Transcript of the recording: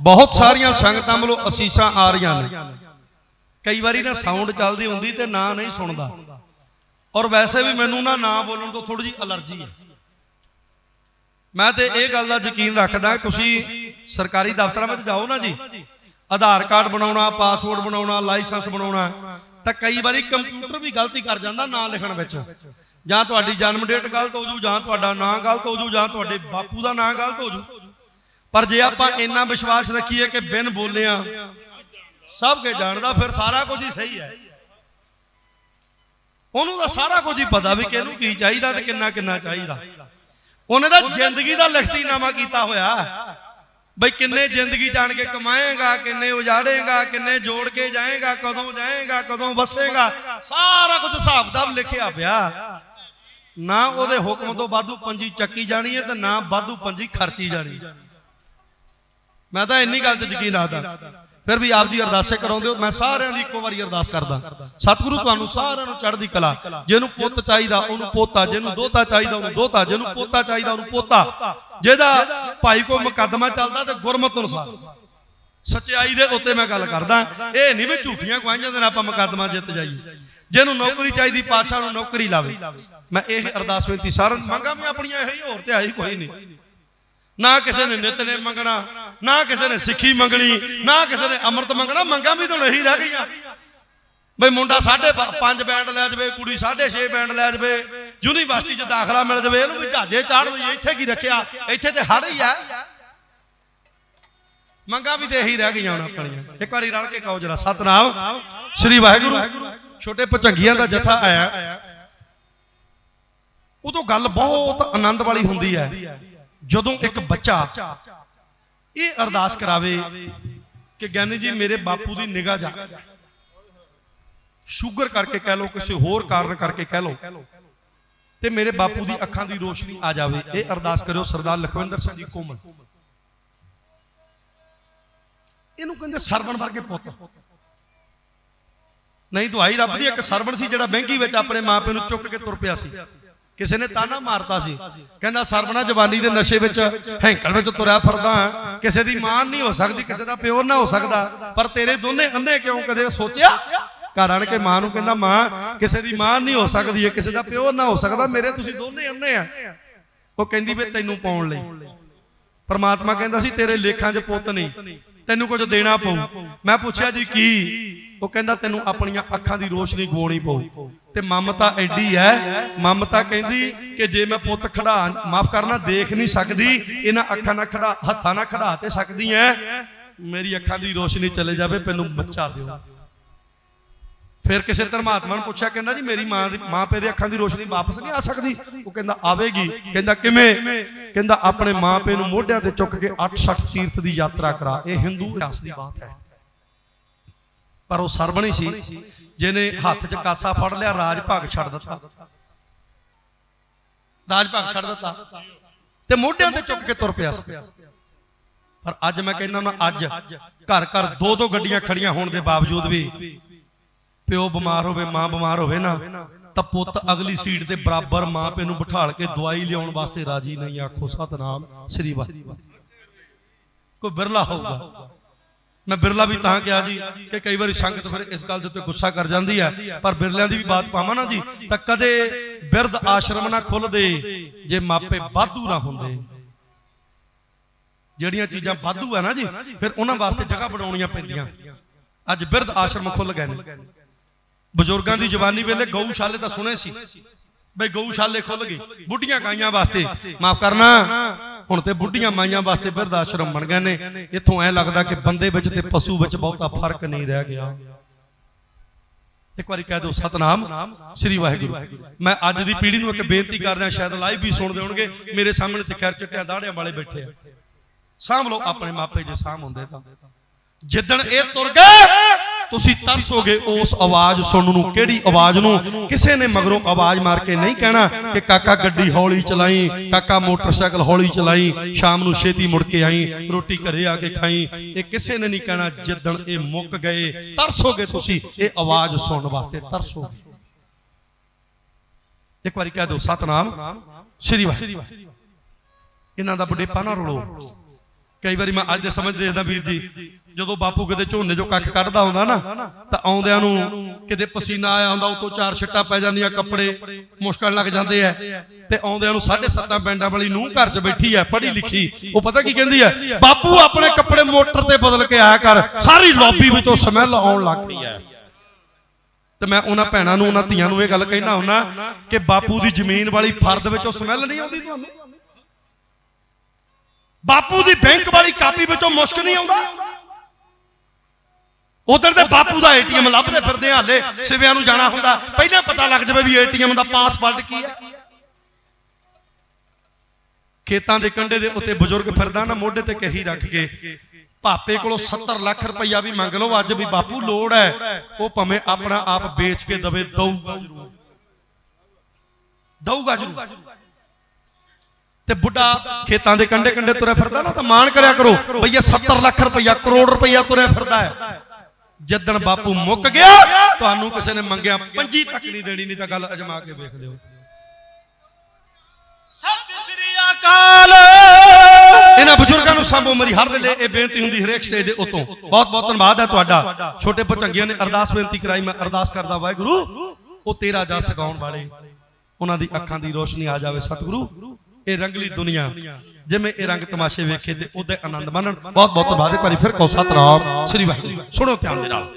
ਬਹੁਤ ਸਾਰੀਆਂ ਸੰਗਤਾਂ ਵੱਲੋਂ ਅਸੀਸਾਂ ਆ ਰਹੀਆਂ ਨੇ। ਕਈ ਵਾਰੀ ਨਾ ਸਾਊਂਡ ਚੱਲਦੀ ਹੁੰਦੀ ਤੇ ਨਾਂ ਨਹੀਂ ਸੁਣਦਾ। ਔਰ ਵੈਸੇ ਵੀ ਮੈਨੂੰ ਨਾ ਨਾਂ ਬੋਲਣ ਤੋਂ ਥੋੜੀ ਜੀ ਅਲਰਜੀ ਹੈ। ਮੈਂ ਤੇ ਇਹ ਗੱਲ ਦਾ ਯਕੀਨ ਰੱਖਦਾ, ਤੁਸੀਂ ਸਰਕਾਰੀ ਦਫ਼ਤਰਾਂ ਵਿੱਚ ਜਾਓ ਨਾ ਜੀ। ਆਧਾਰ ਕਾਰਡ ਬਣਾਉਣਾ ਪਾਸਪੋਰਟ ਬਣਾਉਣਾ, ਲਾਇਸੈਂਸ ਬਣਾਉਣਾ, ਤਾਂ ਕਈ ਵਾਰੀ ਕੰਪਿਊਟਰ ਵੀ ਗਲਤੀ ਕਰ ਜਾਂਦਾ ਨਾਂ ਲਿਖਣ ਵਿੱਚ। ਜਾਂ ਤੁਹਾਡੀ ਜਨਮ ਡੇਟ ਗਲਤ ਹੋ ਜੂ, ਜਾਂ ਤੁਹਾਡਾ ਨਾਂ ਗਲਤ ਹੋ ਜੂ, ਜਾਂ ਤੁਹਾਡੇ ਬਾਪੂ ਦਾ ਨਾਂ ਗਲਤ ਹੋ ਜੂ। ਪਰ ਜੇ ਆਪਾਂ ਇੰਨਾ ਵਿਸ਼ਵਾਸ ਰੱਖੀਏ ਕਿ ਬਿਨ ਬੋਲਿਆ, ਸਭ ਕੇ ਜਾਣਦਾ, ਫਿਰ ਸਾਰਾ ਕੁਝ ਹੀ ਸਹੀ ਹੈ। ਉਹਨੂੰ ਤਾਂ ਸਾਰਾ ਕੁਝ ਹੀ ਪਤਾ ਵੀ ਕਿਹਨੂੰ ਕੀ ਚਾਹੀਦਾ ਤੇ ਕਿੰਨਾ ਕਿੰਨਾ ਚਾਹੀਦਾ। ਉਹਨੇ ਤਾਂ ਜ਼ਿੰਦਗੀ ਦਾ ਲਿਖਤੀਨਾਮਾ ਕੀਤਾ ਹੋਇਆ। ਬਈ ਕਿੰਨੇ ਜ਼ਿੰਦਗੀ ਜਾਣ ਕੇ ਕਮਾਏਗਾ, ਕਿੰਨੇ ਉਜਾੜੇਗਾ, ਕਿੰਨੇ ਜੋੜ ਕੇ ਜਾਏਗਾ, ਕਦੋਂ ਜਾਏਗਾ, ਕਦੋਂ ਵਸੇਗਾ, ਸਾਰਾ ਕੁਝ ਹਿਸਾਬ ਦਾ ਲਿਖਿਆ ਪਿਆ। ਨਾ ਉਹਦੇ ਹੁਕਮ ਤੋਂ ਵਾਧੂ ਪੰਜੀ ਚੱਕੀ ਜਾਣੀ ਹੈ ਤੇ ਨਾ ਵਾਧੂ ਪੰਜੀ ਖਰਚੀ ਜਾਣੀ। ਮੈਂ ਤਾਂ ਇੰਨੀ ਗੱਲ ਤੇ ਯਕੀਨ ਰੱਖਦਾ। ਫਿਰ ਵੀ ਆਪ ਜੀ ਅਰਦਾਸੇ ਕਰਾਉਂਦੇ ਹੋ, ਮੈਂ ਸਾਰਿਆਂ ਦੀ ਇੱਕੋ ਵਾਰੀ ਅਰਦਾਸ ਕਰਦਾ। ਸਤਿਗੁਰੂ ਤੁਹਾਨੂੰ ਸਾਰਿਆਂ ਨੂੰ ਚੜ੍ਹਦੀ ਕਲਾ, ਜਿਹਨੂੰ ਪੁੱਤ ਚਾਹੀਦਾ, ਉਹਨੂੰ ਪੋਤਾ, ਜਿਹਨੂੰ ਦੋਤਾ ਚਾਹੀਦਾ, ਉਹਨੂੰ ਦੋਤਾ, ਜਿਹਨੂੰ ਪੋਤਾ ਚਾਹੀਦਾ, ਉਹਨੂੰ ਪੋਤਾ। ਜਿਹਦਾ ਭਾਈ ਕੋ ਮੁਕੱਦਮਾ ਚੱਲਦਾ ਤੇ ਗੁਰਮਤ ਅਨੁਸਾਰ। ਸਚਾਈ ਦੇ ਉੱਤੇ ਮੈਂ ਗੱਲ ਕਰਦਾ, ਇਹ ਨਹੀਂ ਵੀ ਝੂਠੀਆਂ ਗਵਾਹੀਆਂ ਦੇ ਨਾਲ ਆਪਾਂ ਮੁਕੱਦਮਾ ਜਿੱਤ ਜਾਈਏ। ਜਿਹਨੂੰ ਨੌਕਰੀ ਚਾਹੀਦੀ, ਪਾਤਸ਼ਾਹ ਨੂੰ ਨੌਕਰੀ ਲਾਵੇ। ਮੈਂ ਇਹ ਅਰਦਾਸ ਬੇਨਤੀ ਸਾਰਿਆਂ ਨੂੰ ਮੰਗਾ ਮੈਂ ਆਪਣੀਆਂ ਇਹੀ ਹੋਰ ਤੇ ਆਈ ਕੋਈ ਨਹੀਂ। ਨਾ ਕਿਸੇ ਨੇ ਨਿਤਨੇ ਮੰਗਣਾ, ਨਾ ਕਿਸੇ ਨੇ ਸਿੱਖੀ ਮੰਗਣੀ, ਨਾ ਕਿਸੇ ਨੇ ਅੰਮ੍ਰਿਤ ਮੰਗਣਾ, ਮੰਗਾ ਵੀ ਤਾਂ ਹੁਣ ਇਹੀ ਰਹਿ ਗਈਆਂ। ਬਈ ਮੁੰਡਾ 5.5 ਬੈਂਡ ਲੈ ਜਾਵੇ, ਕੁੜੀ 6.5 ਬੈਂਡ ਲੈ ਜਾਵੇ, ਯੂਨੀਵਰਸਿਟੀ 'ਚ ਦਾਖਲਾ ਮਿਲ ਜਾਵੇ, ਇਹਨੂੰ ਵੀ ਜਹਾਜੇ ਚਾੜ ਦਈਏ, ਇੱਥੇ ਕੀ ਰੱਖਿਆ? ਇੱਥੇ ਤੇ ਹੜ ਹੀ ਆ। ਮੰਗਾ ਵੀ ਤੇ ਇਹੀ ਰਹਿ ਗਈਆਂ ਹੁਣ ਆਪਣੀਆਂ। ਇੱਕ ਵਾਰੀ ਰਲ ਕੇ ਕਹੋ ਜਰਾ ਸਤਨਾਮ। ਸ੍ਰੀ ਵਾਹਿਗੁਰੂ, ਛੋਟੇ ਪਚੰਗੀਆਂ ਦਾ ਜਥਾ ਆਇਆ। ਉਦੋਂ ਗੱਲ ਬਹੁਤ ਆਨੰਦ ਵਾਲੀ ਹੁੰਦੀ ਹੈ। ਜਦੋਂ ਇੱਕ ਬੱਚਾ ਇਹ ਅਰਦਾਸ ਕਰਾਵੇ ਕਿ ਗਿਆਨੀ ਜੀ ਮੇਰੇ ਬਾਪੂ ਦੀ ਨਿਗਾਹ ਜਾ। ਸ਼ੂਗਰ ਕਰਕੇ ਕਹਿ ਲਓ ਕਿਸੇ ਹੋਰ ਕਾਰਨ ਕਰਕੇ ਕਹਿ ਲਓ ਤੇ ਮੇਰੇ ਬਾਪੂ ਦੀ ਅੱਖਾਂ ਦੀ ਰੋਸ਼ਨੀ ਆ ਜਾਵੇ। ਇਹ ਅਰਦਾਸ ਕਰਿਓ ਸਰਦਾਰ ਲਖਵਿੰਦਰ ਸਿੰਘ ਜੀ ਕੋਮਲ। ਇਹਨੂੰ ਕਹਿੰਦੇ ਸਰਵਣ ਵਰਗੇ ਪੁੱਤ। ਨਹੀਂ ਦੁਹਾਈ ਰੱਬ ਦੀ ਇੱਕ ਸਰਵਣ ਸੀ ਜਿਹੜਾ ਬੈਂਕੀ ਵਿੱਚ ਆਪਣੇ ਮਾਪੇ ਨੂੰ ਚੁੱਕ ਕੇ ਤੁਰ ਪਿਆ ਸੀ। ਕਿਸੇ ਨੇ ਤਾਨਾ ਮਾਰਤਾ ਸੀ। ਕਹਿੰਦਾ, ਸਰਵਣਾ ਜਵਾਨੀ ਦੇ ਨਸ਼ੇ ਵਿੱਚ ਹੈਂਕਲ ਵਿੱਚ ਤੁਰਿਆ ਫਿਰਦਾ ਕਿਸੇ ਦੀ ਮਾਂ ਨਹੀਂ ਹੋ ਸਕਦੀ, ਕਿਸੇ ਦਾ ਪਿਓ ਨਾ ਹੋ ਸਕਦਾ। ਪਰ ਤੇਰੇ ਦੋਨੇ ਅੰਨੇ ਕਿਉਂ ਕਦੇ ਸੋਚਿਆ? ਘਰ ਆਣ ਕੇ ਮਾਂ ਨੂੰ ਕਹਿੰਦਾ, ਮਾਂ, ਕਿਸੇ ਦੀ ਮਾਂ ਨਹੀਂ ਹੋ ਸਕਦੀ ਹੈ, ਕਿਸੇ ਦਾ ਪਿਓ ਨਾ ਹੋ ਸਕਦਾ, ਮੇਰੇ ਤੁਸੀਂ ਦੋਨੇ ਅੰਨੇ ਆ। ਉਹ ਕਹਿੰਦੀ ਵੀ ਤੈਨੂੰ ਪਾਉਣ ਲਈ। ਪਰਮਾਤਮਾ ਕਹਿੰਦਾ ਸੀ, ਤੇਰੇ ਲੇਖਾਂ 'ਚ ਪੁੱਤ ਨਹੀਂ, ਤੈਨੂੰ ਕੁਝ ਦੇਣਾ ਪਊ। ਮੈਂ ਪੁੱਛਿਆ ਜੀ, ਕੀ? ਉਹ ਕਹਿੰਦਾ, ਤੈਨੂੰ ਆਪਣੀਆਂ ਅੱਖਾਂ ਦੀ ਰੋਸ਼ਨੀ ਗਵਾਉਣੀ ਪਊ। ਤੇ ਮਮਤਾ ਐਡੀ ਹੈ ਮਮਤਾ ਕਹਿੰਦੀ ਕਿ ਜੇ ਮੈਂ ਪੁੱਤ ਖੜਾ, ਮਾਫ ਕਰਨਾ, ਦੇਖ ਨਹੀਂ ਸਕਦੀ, ਇਹਨਾਂ ਅੱਖਾਂ ਨਾਲ ਖੜਾ, ਹੱਥਾਂ ਨਾਲ ਖੜਾ ਤੇ ਸਕਦੀ ਐ। ਮੇਰੀ ਅੱਖਾਂ ਦੀ ਰੋਸ਼ਨੀ ਚਲੇ ਜਾਵੇ, ਮੈਨੂੰ ਬੱਚਾ ਦਿਓ। ਫਿਰ ਕਿਸੇ ਧਰਮਾਤਮਾ ਨੂੰ ਪੁੱਛਿਆ, ਕਹਿੰਦਾ ਜੀ, ਮੇਰੀ ਮਾਂ ਦੀ ਮਾਂ ਪਿਓ ਦੀ ਅੱਖਾਂ ਦੀ ਰੋਸ਼ਨੀ ਵਾਪਸ ਨਹੀਂ ਆ ਸਕਦੀ। ਉਹ ਕਹਿੰਦਾ, ਆਵੇਗੀ। ਕਹਿੰਦਾ, ਕਿਵੇਂ? ਕਹਿੰਦਾ, ਆਪਣੇ ਮਾਂ ਪਿਓ ਨੂੰ ਮੋਢਿਆਂ ਤੇ ਚੁੱਕ ਕੇ 860 ਤੀਰਥ ਦੀ ਯਾਤਰਾ ਕਰਾ। ਇਹ ਹਿੰਦੂ ਇਤਿਹਾਸ ਦੀ ਬਾਤ ਹੈ। ਪਰ ਉਹ ਸਰਬਣੀ ਸੀ। ਜਿਹਨੇ ਹੱਥ 'ਚ ਕਾਸਾ ਫੜ ਲਿਆ, ਰਾਜ ਭਾਗ ਛੱਡ ਦਿੱਤਾ। ਰਾਜ ਭਾਗ ਛੱਡ ਦਿੱਤਾ। ਤੇ ਮੋਢਿਆਂ ਤੇ ਚੁੱਕ ਕੇ ਤੁਰ ਪਿਆ ਸੀ। ਪਰ ਅੱਜ ਮੈਂ ਕਹਿੰਦਾ ਨਾ, ਅੱਜ ਘਰ ਘਰ ਦੋ ਦੋ ਗੱਡੀਆਂ ਖੜੀਆਂ ਹੋਣ ਦੇ ਬਾਵਜੂਦ ਵੀ ਪਿਓ ਬਿਮਾਰ ਹੋਵੇ, ਮਾਂ ਬਿਮਾਰ ਹੋਵੇ ਨਾ, ਤਾਂ ਪੁੱਤ ਅਗਲੀ ਸੀਟ ਦੇ ਬਰਾਬਰ ਮਾਂ ਪਿਓ ਨੂੰ ਬਿਠਾਲ ਕੇ ਦਵਾਈ ਲਿਆਉਣ ਵਾਸਤੇ ਰਾਜੀ ਨਹੀਂ। ਆਖੋ ਸਤਨਾਮ, ਸ੍ਰੀ ਵਾਹਿਗੁਰੂ। ਕੋਈ ਬਿਰਲਾ ਹੋਊਗਾ। ਮੈਂ ਬਿਰਲਾ ਵੀ ਤਾਂ ਕਿਹਾ ਜੀ ਕਿ ਕਈ ਵਾਰੀ ਸੰਗਤ ਫਿਰ ਇਸ ਗੱਲ ਦੇ ਉੱਤੇ ਗੁੱਸਾ ਕਰ ਜਾਂਦੀ ਹੈ ਪਰ ਬਿਰਲਿਆਂ ਦੀ ਵੀ ਬਾਤ ਪਾਵਾਂ ਨਾ ਜੀ, ਤਾਂ ਕਦੇ ਬਿਰਧ ਆਸ਼ਰਮ ਨਾ ਖੁੱਲਦੇ, ਜੇ ਮਾਪੇ ਵਾਧੂ ਨਾ ਹੁੰਦੇ। ਜਿਹੜੀਆਂ ਚੀਜ਼ਾਂ ਵਾਧੂ ਹੈ ਨਾ ਜੀ, ਫਿਰ ਉਹਨਾਂ ਵਾਸਤੇ ਜਗ੍ਹਾ ਬਣਾਉਣੀਆਂ ਪੈਂਦੀਆਂ। ਅੱਜ ਬਿਰਧ ਆਸ਼ਰਮ ਖੁੱਲ ਗਏ ਨੇ। ਬਜ਼ੁਰਗਾਂ ਦੀ ਜਵਾਨੀ ਵੇਲੇ ਗਊਸ਼ਾਲੇ ਤਾਂ ਸੁਣੇ ਸੀ, ਬਈ ਗਊਸ਼ਾਲੇ ਖੁੱਲ ਗਏ, ਬੁੱਢੀਆਂ ਗਾਈਆਂ ਵਾਸਤੇ, ਮਾਫ ਕਰਨਾ। ਹੁਣ ਤੇ ਬੁੱਢੀਆਂ ਮਾਈਆਂ ਵਾਸਤੇ ਬਿਰਧ ਆਸ਼ਰਮ ਬਣ ਗਏ ਨੇ। ਇੱਥੋਂ ਐ ਲੱਗਦਾ ਕਿ ਬੰਦੇ ਵਿੱਚ ਤੇ ਪਸ਼ੂ ਵਿੱਚ ਬਹੁਤਾ ਫ਼ਰਕ ਨਹੀਂ ਰਹਿ ਗਿਆ। ਇੱਕ ਵਾਰੀ ਕਹਿ ਦਿਓ, ਸਤਨਾਮ, ਸ੍ਰੀ ਵਾਹਿਗੁਰੂ। ਮੈਂ ਅੱਜ ਦੀ ਪੀੜ੍ਹੀ ਨੂੰ ਇੱਕ ਬੇਨਤੀ ਕਰ ਰਿਹਾ, ਸ਼ਾਇਦ ਲਾਈਵ ਵੀ ਸੁਣਦੇ ਹੋਣਗੇ। ਮੇਰੇ ਸਾਹਮਣੇ ਤੇ ਖੈਰ ਚਿੱਟਿਆਂ ਦਾੜਿਆਂ ਵਾਲੇ ਬੈਠੇ ਆ। ਸਾਂਭ ਲਓ, ਆਪਣੇ ਮਾਪੇ ਜੇ ਸਾਂਭ ਹੁੰਦੇ ਤਾਂ। ਜਿੱਦਣ ਇਹ ਤੁਰ ਗਏ ਤੁਸੀਂ ਤਰਸੋਗੇ ਉਸ ਆਵਾਜ਼ ਸੁਣਨ ਨੂੰ, ਕਿਹੜੀ ਆਵਾਜ਼ ਨੂੰ? ਕਿਸੇ ਨੇ ਮਗਰੋਂ ਆਵਾਜ਼ ਮਾਰ ਕੇ ਨਹੀਂ ਕਹਿਣਾ ਕਿ ਕਾਕਾ ਗੱਡੀ ਹੌਲੀ ਚਲਾਈ, ਕਾਕਾ ਮੋਟਰਸਾਈਕਲ ਹੌਲੀ ਚਲਾਈ, ਸ਼ਾਮ ਨੂੰ ਛੇਤੀ ਮੁੜ ਕੇ ਆਈ, ਰੋਟੀ ਘਰੇ ਆ ਕੇ ਖਾਈ। ਇਹ ਕਿਸੇ ਨੇ ਨਹੀਂ ਕਹਿਣਾ ਜਿੱਦਣ ਇਹ ਮੁੱਕ ਗਏ। ਤਰਸੋਗੇ ਤੁਸੀਂ, ਇਹ ਆਵਾਜ਼ ਸੁਣਨ ਵਾਸਤੇ ਤਰਸੋਗੇ ਇੱਕ ਵਾਰੀ ਕਹਿ ਦਿਓ, ਸਤਨਾਮ, ਸ਼੍ਰੀ ਵਾਹਿਗੁਰੂ। ਇਹਨਾਂ ਦਾ ਬੁਢੇਪਾ ਨਾ ਰੋਲੋ। ਕਈ ਵਾਰੀ ਮੈਂ ਅੱਜ ਦੇ ਸਮਝ ਦੇਖਦਾ ਵੀਰ ਜੀ, ਜਦੋਂ ਬਾਪੂ ਕਿਤੇ ਝੋਨੇ ਚੋਂ ਕੱਖ ਕੱਢਦਾ ਹੁੰਦਾ ਨਾ, ਤਾਂ ਆਉਂਦਿਆਂ ਨੂੰ ਕਿਤੇ ਪਸੀਨਾ ਆਇਆ ਹੁੰਦਾ, ਉਤੋਂ ਚਾਰ ਛਿੱਟਾਂ ਪੈ ਜਾਂਦੀਆਂ, ਕੱਪੜੇ ਮੁਸ਼ਕਲ ਲੱਗ ਜਾਂਦੇ ਐ ਤੇ ਆਉਂਦਿਆਂ ਨੂੰ ਸਾਢੇ ਸੱਤਾਂ ਪਿੰਡਾਂ ਵਾਲੀ ਨੂੰ ਘਰ 'ਚ ਬੈਠੀ ਐ ਪੜ੍ਹੀ ਲਿਖੀ। ਉਹ ਪਤਾ ਕੀ ਕਹਿੰਦੀ ਐ ਬਾਪੂ, ਆਪਣੇ ਕੱਪੜੇ ਮੋਟਰ ਤੇ ਬਦਲ ਕੇ ਆਇਆ ਕਰ, ਸਾਰੀ ਲੌਬੀ ਵਿੱਚੋਂ ਸਮੈਲ ਆਉਣ ਲੱਗ ਪਈ ਐ ਤੇ ਮੈਂ ਉਹਨਾਂ ਭੈਣਾਂ ਨੂੰ, ਉਹਨਾਂ ਧੀਆਂ ਨੂੰ ਇਹ ਗੱਲ ਕਹਿਣਾ ਹੁੰਦਾ ਕਿ ਬਾਪੂ ਦੀ ਜ਼ਮੀਨ ਵਾਲੀ ਫਰਦ ਵਿੱਚੋਂ ਸਮੈਲ ਨਹੀਂ ਆਉਂਦੀ ਤੁਹਾਨੂੰ? ਬਾਪੂ ਦੀ ਬੈਂਕ ਵਾਲੀ ਕਾਪੀ ਵਿੱਚੋਂ ਮੁਸ਼ਕ ਨਹੀਂ ਆਉਂਦਾ? ਉਧਰ ਤੇ ਬਾਪੂ ਦਾ ਏਟੀਐਮ ਲੱਭਦੇ ਫਿਰਦੇ ਹਾਲੇ ਸਿਵਿਆਂ ਨੂੰ ਜਾਣਾ ਹੁੰਦਾ। ਪਹਿਲਾਂ ਪਤਾ ਲੱਗ ਜਾਵੇ ਵੀ ਏਟੀਐਮ ਦਾ ਪਾਸਵਰਡ ਕੀ ਹੈ ਖੇਤਾਂ ਦੇ ਕੰਢੇ ਦੇ ਉੱਤੇ ਬਜ਼ੁਰਗ ਫਿਰਦਾ ਨਾ, ਮੋਢੇ ਤੇ ਕਹੀ ਰੱਖ ਕੇ, ਭਾਪੇ ਕੋਲੋਂ 70 ਲੱਖ ਰੁਪਈਆ ਵੀ ਮੰਗ ਲਓ, ਅੱਜ ਵੀ ਬਾਪੂ ਲੋੜ ਹੈ। ਉਹ ਭਾਵੇਂ ਆਪਣਾ ਆਪ ਵੇਚ ਕੇ ਦਵੇ, ਦਊਗਾ ਜ਼ਰੂਰ। ਦਊਗਾ ਜ਼ਰੂਰ। ਤੇ ਬੁੱਢਾ ਖੇਤਾਂ ਦੇ ਕੰਢੇ ਕੰਢੇ ਤੁਰਿਆ ਫਿਰਦਾ ਨਾ ਤਾਂ ਮਾਣ ਕਰਿਆ ਕਰੋ ਬਈ ਇਹ 70 ਲੱਖ ਰੁਪਈਆ ਕਰੋੜ ਰੁਪਈਆ ਤੁਰਿਆ ਫਿਰਦਾ ਹੈ। ਜਿੱਦਣ ਬਾਪੂ ਮੁੱਕ ਗਿਆ ਤੁਹਾਨੂੰ ਕਿਸੇ ਨੇ ਮੰਗਿਆ ਪੰਜੀ ਤੱਕ ਨਹੀਂ ਦੇਣੀ ਨਹੀਂ ਤਾਂ ਗੱਲ ਅਜਮਾ ਕੇ ਵੇਖ ਲਿਓ। ਸਤਿ ਸ੍ਰੀ ਅਕਾਲ। ਇਹਨਾਂ ਬਜ਼ੁਰਗਾਂ ਨੂੰ ਸੰਭੋ ਮੇਰੀ ਹਰ ਵੇਲੇ ਇਹ ਬੇਨਤੀ ਹੁੰਦੀ ਹਰੇਕ ਸਟੇਜ ਦੇ ਉਤੋਂ। ਬਹੁਤ ਬਹੁਤ ਧੰਨਵਾਦ ਹੈ ਤੁਹਾਡਾ। ਛੋਟੇ ਭਚੰਗੀਆਂ ਨੇ ਅਰਦਾਸ ਬੇਨਤੀ ਕਰਾਈ ਮੈਂ ਅਰਦਾਸ ਕਰਦਾ ਵਾਹਿਗੁਰੂ ਉਹ ਤੇਰਾ ਜਸ ਸਿਖਾਉਣ ਵਾਲੇ ਉਹਨਾਂ ਦੀ ਅੱਖਾਂ ਦੀ ਰੋਸ਼ਨੀ ਆ ਜਾਵੇ ਸਤਿਗੁਰੂ। ਇਹ ਰੰਗਲੀ ਦੁਨੀਆ। ਜਿਵੇਂ ਇਹ ਰੰਗ ਤਮਾਸ਼ੇ ਵੇਖੇ ਤੇ ਉਹਦੇ ਆਨੰਦ ਮਾਣਨ। ਬਹੁਤ ਬਹੁਤ ਧੰਨਵਾਦ ਭਾਰੀ ਫਿਰ ਕੋ ਸਤਨਾਮ ਸ੍ਰੀ ਵਾਹਿਗੁਰੂ। ਸੁਣੋ ਧਿਆਨ ਦੇ ਨਾਲ।